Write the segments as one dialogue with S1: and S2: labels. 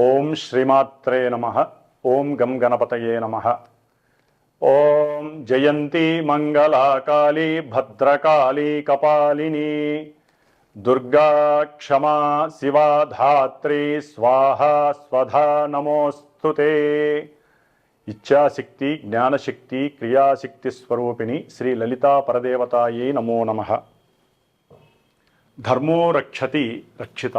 S1: ఓం శ్రీమాత్రే నమ. ఓం గం గణపతయే నమ. ఓం జయంతి మంగళాకాళీ భద్రకాళీ కపాలిని. దుర్గా క్షమా శివా ధాత్రి స్వాహ స్వధా నమోస్తు ఇచ్ఛాశక్తి జ్ఞానశక్తి క్రియాశక్తి స్వరూపిణి శ్రీ లలితా పరదేవతాయే నమో నమ. ధర్మో రక్షతి రక్షిత.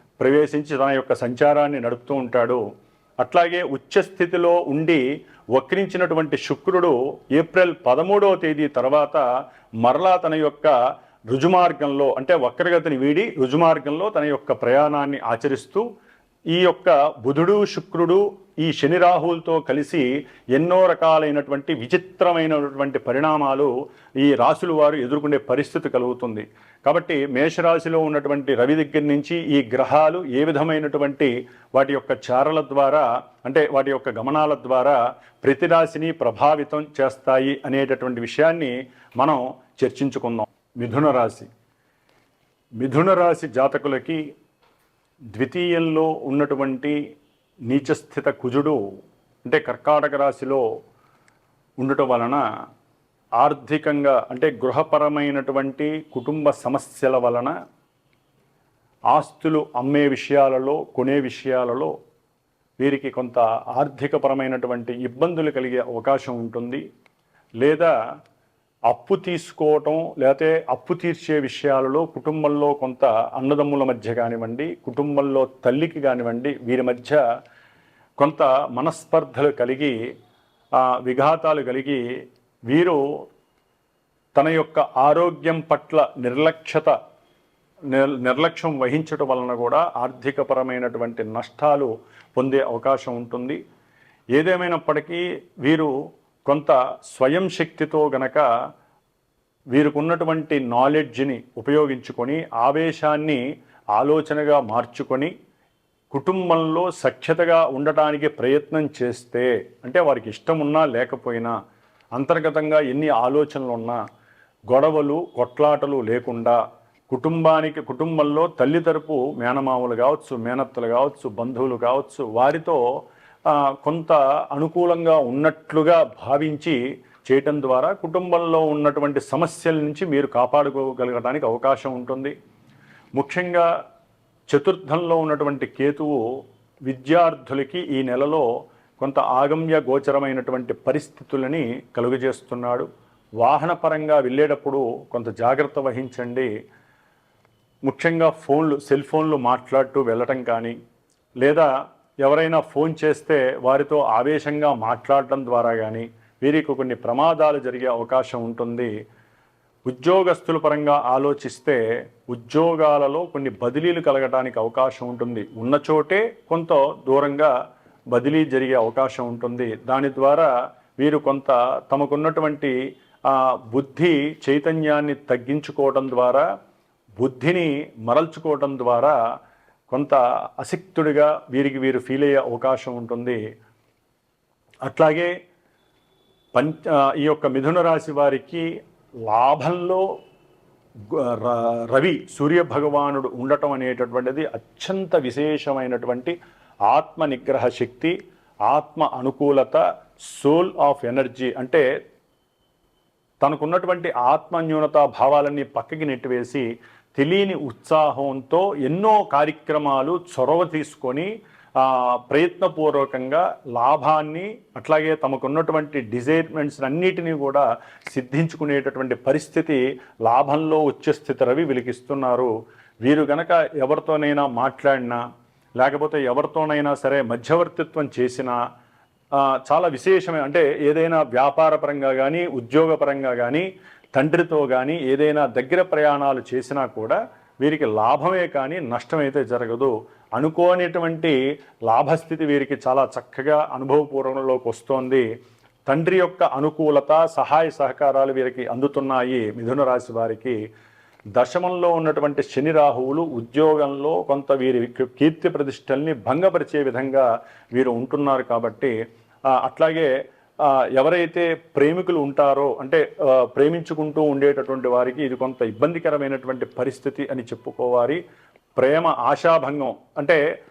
S1: ప్రవేశించి తన యొక్క సంచారాన్ని నడుపుతూ ఉంటాడు. అట్లాగే ఉచ్చస్థితిలో ఉండి వక్రించినటువంటి శుక్రుడు ఏప్రిల్ పదమూడవ తేదీ తర్వాత మరలా తన యొక్క రుజుమార్గంలో అంటే వక్రగతిని వీడి రుజుమార్గంలో తన యొక్క ప్రయాణాన్ని ఆచరిస్తూ ఈ యొక్క బుధుడు శుక్రుడు ఈ శని రాహువులతో కలిసి ఎన్నో రకాలైనటువంటి విచిత్రమైనటువంటి పరిణామాలు ఈ రాశుల వారు ఎదుర్కొనే పరిస్థితి కలుగుతుంది. కాబట్టి మేషరాశిలో ఉన్నటువంటి రవి దగ్గర నుంచి ఈ గ్రహాలు ఏ విధమైనటువంటి వాటి యొక్క చారల ద్వారా అంటే వాటి యొక్క గమనాల ద్వారా ప్రతి రాశిని ప్రభావితం చేస్తాయి అనేటటువంటి విషయాన్ని మనం చర్చించుకుందాం. మిథున రాశి. మిథున రాశి జాతకులకి ద్వితీయంలో ఉన్నటువంటి నీచస్థిత కుజుడు అంటే కర్కాటక రాశిలో ఉండటం వలన ఆర్థికంగా అంటే గృహపరమైనటువంటి కుటుంబ సమస్యల వలన ఆస్తులు అమ్మే విషయాలలో కొనే విషయాలలో వీరికి కొంత ఆర్థికపరమైనటువంటి ఇబ్బందులు కలిగే అవకాశం ఉంటుంది. లేదా అప్పు తీసుకోవటం లేకపోతే అప్పు తీర్చే విషయాలలో కుటుంబంలో కొంత అన్నదమ్ముల మధ్య కానివ్వండి కుటుంబంలో తల్లికి కానివ్వండి వీరి మధ్య కొంత మనస్పర్ధలు కలిగి విఘాతాలు కలిగి వీరు తన యొక్క ఆరోగ్యం పట్ల నిర్లక్ష్యత నిర్ నిర్లక్ష్యం వహించటం వలన కూడా ఆర్థికపరమైనటువంటి నష్టాలు పొందే అవకాశం ఉంటుంది. ఏదేమైనప్పటికీ వీరు కొంత స్వయం శక్తితో గనక వీరికున్నటువంటి నాలెడ్జ్ని ఉపయోగించుకొని ఆవేశాన్ని ఆలోచనగా మార్చుకొని కుటుంబంలో సఖ్యతగా ఉండటానికి ప్రయత్నం చేస్తే అంటే వారికి ఇష్టం ఉన్నా లేకపోయినా అంతర్గతంగా ఎన్ని ఆలోచనలు ఉన్నా గొడవలు కొట్లాటలు లేకుండా కుటుంబానికి కుటుంబంలో తల్లి తరపు మేనమామలు కావచ్చు మేనత్తలు కావచ్చు బంధువులు కావచ్చు వారితో కొంత అనుకూలంగా ఉన్నట్లుగా భావించి చేయటం ద్వారా కుటుంబంలో ఉన్నటువంటి సమస్యల నుంచి మీరు కాపాడుకోగలగడానికి అవకాశం ఉంటుంది. ముఖ్యంగా చతుర్థంలో ఉన్నటువంటి కేతువు విద్యార్థులకి ఈ నెలలో కొంత ఆగమ్య గోచరమైనటువంటి పరిస్థితులని కలుగజేస్తున్నాడు. వాహనపరంగా వెళ్ళేటప్పుడు కొంత జాగ్రత్త వహించండి. ముఖ్యంగా ఫోన్లు సెల్ ఫోన్లు మాట్లాడుతూ వెళ్ళటం కానీ లేదా ఎవరైనా ఫోన్ చేస్తే వారితో ఆవేశంగా మాట్లాడటం ద్వారా కానీ వీరికి కొన్ని ప్రమాదాలు జరిగే అవకాశం ఉంటుంది. ఉద్యోగస్తుల పరంగా ఆలోచిస్తే ఉద్యోగాలలో కొన్ని బదిలీలు కలగడానికి అవకాశం ఉంటుంది. ఉన్న చోటే కొంత దూరంగా బదిలీ జరిగే అవకాశం ఉంటుంది. దాని ద్వారా వీరు కొంత తమకున్నటువంటి ఆ, బుద్ధి చైతన్యాన్ని తగ్గించుకోవడం ద్వారా బుద్ధిని మరల్చుకోవడం ద్వారా కొంత అసక్తుడిగా వీరికి వీరు ఫీల్ అయ్యే అవకాశం ఉంటుంది. అట్లాగే పంచ ఈ యొక్క మిథున రాశి వారికి లాభంలో ర- రవి సూర్య భగవానుడు ఉండటం అనేటటువంటిది అత్యంత విశేషమైనటువంటి ఆత్మ నిగ్రహ శక్తి ఆత్మ అనుకూలత సోల్ ఆఫ్ ఎనర్జీ అంటే తనకున్నటువంటి ఆత్మన్యూనత భావాలన్నీ పక్కకి నెట్టివేసి తెలియని ఉత్సాహంతో ఎన్నో కార్యక్రమాలు చొరవ తీసుకొని ప్రయత్నపూర్వకంగా లాభాన్ని అట్లాగే తమకున్నటువంటి డిజైర్మెంట్స్ అన్నిటినీ కూడా సిద్ధించుకునేటటువంటి పరిస్థితి లాభంలో వచ్చే స్థితి రవి వెలిగిస్తున్నారు. వీరు గనక ఎవరితోనైనా మాట్లాడినా లేకపోతే ఎవరితోనైనా సరే మధ్యవర్తిత్వం చేసినా చాలా విశేషమే. అంటే ఏదైనా వ్యాపారపరంగా కానీ ఉద్యోగపరంగా కానీ తండ్రితో కానీ ఏదైనా దగ్గర ప్రయాణాలు చేసినా కూడా వీరికి లాభమే కానీ నష్టమైతే జరగదు. అనుకోనిటువంటి లాభస్థితి వీరికి చాలా చక్కగా అనుభవపూర్వంలోకి వస్తోంది. తండ్రి యొక్క అనుకూలత సహాయ సహకారాలు వీరికి అందుతున్నాయి మిథున రాశి వారికి. దశమంలో ఉన్నటువంటి శని రాహువులు ఉద్యోగంలో కొంత వీరి కీర్తి ప్రతిష్టల్ని భంగపరిచే విధంగా వీరు ఉంటున్నారు కాబట్టి అట్లాగే ఎవరైతే ప్రేమికులు ఉంటారో అంటే ప్రేమించుకుంటూ ఉండేటటువంటి వారికి ఇది కొంత ఇబ్బందికరమైనటువంటి పరిస్థితి అని చెప్పుకోవాలి. ప్రేమ ఆశాభంగం. అంటే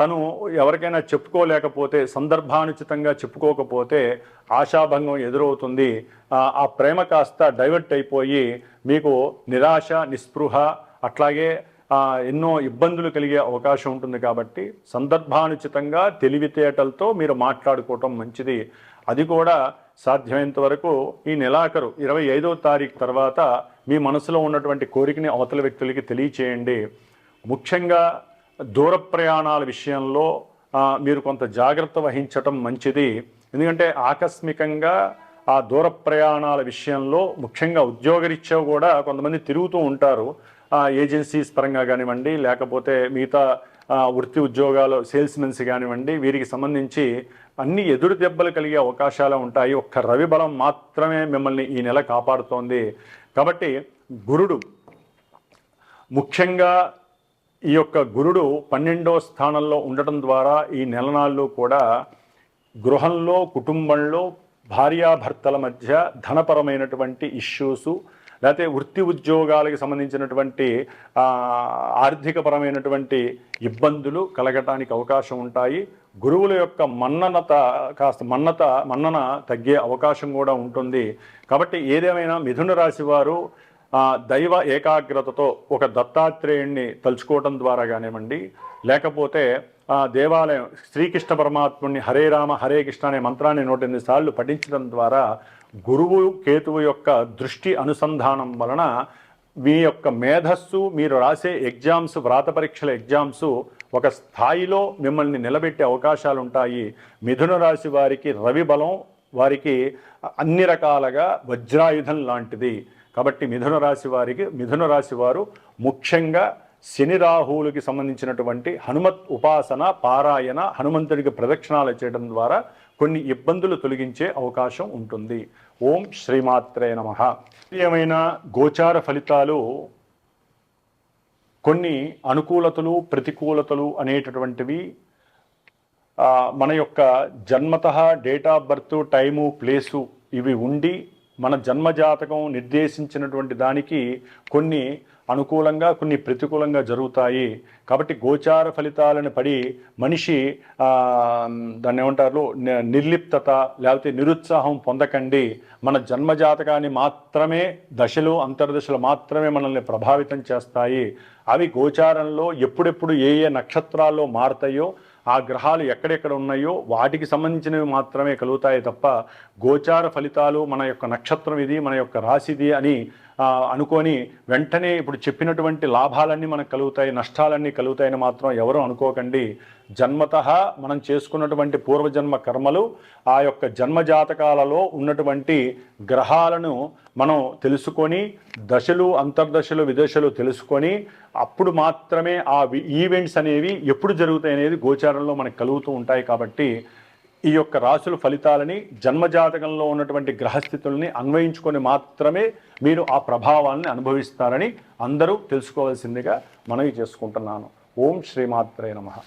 S1: తను ఎవరికైనా చెప్పుకోలేకపోతే సందర్భానుచితంగా చెప్పుకోకపోతే ఆశాభంగం ఎదురవుతుంది. ఆ, ప్రేమ కాస్త డైవర్ట్ అయిపోయి మీకు నిరాశ నిస్పృహ అట్లాగే ఎన్నో ఇబ్బందులు కలిగే అవకాశం ఉంటుంది కాబట్టి సందర్భానుచితంగా తెలివితేటలతో మీరు మాట్లాడుకోవటం మంచిది. అది కూడా సాధ్యమైనంత వరకు ఈ నెలాఖరు ఇరవై ఐదో తారీఖు తర్వాత మీ మనసులో ఉన్నటువంటి కోరికని అవతల వ్యక్తులకి తెలియచేయండి. ముఖ్యంగా దూర ప్రయాణాల విషయంలో మీరు కొంత జాగ్రత్త వహించటం మంచిది. ఎందుకంటే ఆకస్మికంగా ఆ దూర ప్రయాణాల విషయంలో ముఖ్యంగా ఉద్యోగరీత్యా కూడా కొంతమంది తిరుగుతూ ఉంటారు. ఆ, ఏజెన్సీస్ పరంగా కానివ్వండి లేకపోతే మిగతా వృత్తి ఉద్యోగాలు సేల్స్మెన్స్ కానివ్వండి వీరికి సంబంధించి అన్ని ఎదురు దెబ్బలు కలిగే అవకాశాలు ఉంటాయి. ఒక్క రవి బలం మాత్రమే మిమ్మల్ని ఈ నెల కాపాడుతోంది. కాబట్టి గురుడు ముఖ్యంగా ఈ యొక్క గురుడు పన్నెండో స్థానంలో ఉండటం ద్వారా ఈ నెలనాళ్ళు కూడా గృహంలో కుటుంబంలో భార్యాభర్తల మధ్య ధనపరమైనటువంటి ఇష్యూసు లేకపోతే వృత్తి ఉద్యోగాలకు సంబంధించినటువంటి ఆర్థికపరమైనటువంటి ఇబ్బందులు కలగటానికి అవకాశం ఉంటాయి. గురువుల యొక్క మన్ననత కాస్త మన్నత మన్నన తగ్గే అవకాశం కూడా ఉంటుంది. కాబట్టి ఏదేమైనా మిథున రాశి వారు దైవ ఏకాగ్రతతో ఒక దత్తాత్రేయుణ్ణి తలుచుకోవటం ద్వారా కానివ్వండి లేకపోతే ఆ దేవాలయం శ్రీకృష్ణ పరమాత్ముని హరే రామ హరే కృష్ణ అనే మంత్రాన్ని నూట ఎనిమిది సార్లు పఠించడం ద్వారా గురువు కేతువు యొక్క దృష్టి అనుసంధానం వలన మీ యొక్క మేధస్సు మీరు రాసే ఎగ్జామ్స్ వ్రాత పరీక్షల ఎగ్జామ్స్ ఒక స్థాయిలో మిమ్మల్ని నిలబెట్టే అవకాశాలు ఉంటాయి మిథున రాశి వారికి రవి బలం వారికి అన్ని రకాలుగా వజ్రాయుధం లాంటిది. కాబట్టి మిథున రాశి వారికి మిథున రాశి వారు ముఖ్యంగా శని రాహువులకి సంబంధించినటువంటి హనుమత్ ఉపాసన పారాయణ హనుమంతుడికి ప్రదక్షిణాలు చేయడం ద్వారా కొన్ని ఇబ్బందులు తొలగించే అవకాశం ఉంటుంది. ఓం శ్రీమాత్రే నమ. ఏమైనా గోచార ఫలితాలు కొన్ని అనుకూలతలు ప్రతికూలతలు అనేటటువంటివి మన యొక్క జన్మత date of birth time place ఇవి ఉండి మన జన్మజాతకం నిర్దేశించినటువంటి దానికి కొన్ని అనుకూలంగా కొన్ని ప్రతికూలంగా జరుగుతాయి. కాబట్టి గోచార ఫలితాలను పడి మనిషి దాన్ని ఏమంటారు? నిర్లిప్తత లేకపోతే నిరుత్సాహం పొందకండి. మన జన్మజాతకాన్ని మాత్రమే దశలు అంతర్దశలు మాత్రమే మనల్ని ప్రభావితం చేస్తాయి. అవి గోచారంలో ఎప్పుడెప్పుడు ఏ ఏ నక్షత్రాల్లో మారతాయో ఆ గ్రహాలు ఎక్కడెక్కడ ఉన్నాయో వాటికి సంబంధించినవి మాత్రమే కలుగుతాయి తప్ప గోచార ఫలితాలు మన యొక్క నక్షత్రం ఇది మన యొక్క రాశిది అని అనుకొని వెంటనే ఇప్పుడు చెప్పినటువంటి లాభాలన్నీ మనకు కలుగుతాయి నష్టాలన్నీ కలుగుతాయని మాత్రం ఎవరు అనుకోకండి. జన్మత మనం చేసుకున్నటువంటి పూర్వజన్మ కర్మలు ఆ యొక్క జన్మజాతకాలలో ఉన్నటువంటి గ్రహాలను మనం తెలుసుకొని దశలు అంతర్దశలు విదశలు తెలుసుకొని అప్పుడు మాత్రమే ఆ వి- ఈవెంట్స్ అనేవి ఎప్పుడు జరుగుతాయి అనేది గోచారంలో మనకు కలుగుతూ ఉంటాయి కాబట్టి ఈ యొక్క రాశుల ఫలితాలని జన్మజాతకంలో ఉన్నటువంటి గ్రహస్థితుల్ని అన్వయించుకొని మాత్రమే మీరు ఆ ప్రభావాన్ని అనుభవిస్తారని అందరూ తెలుసుకోవాల్సిందిగా మనవి చేసుకుంటున్నాను. ఓం శ్రీమాత్రే నమః.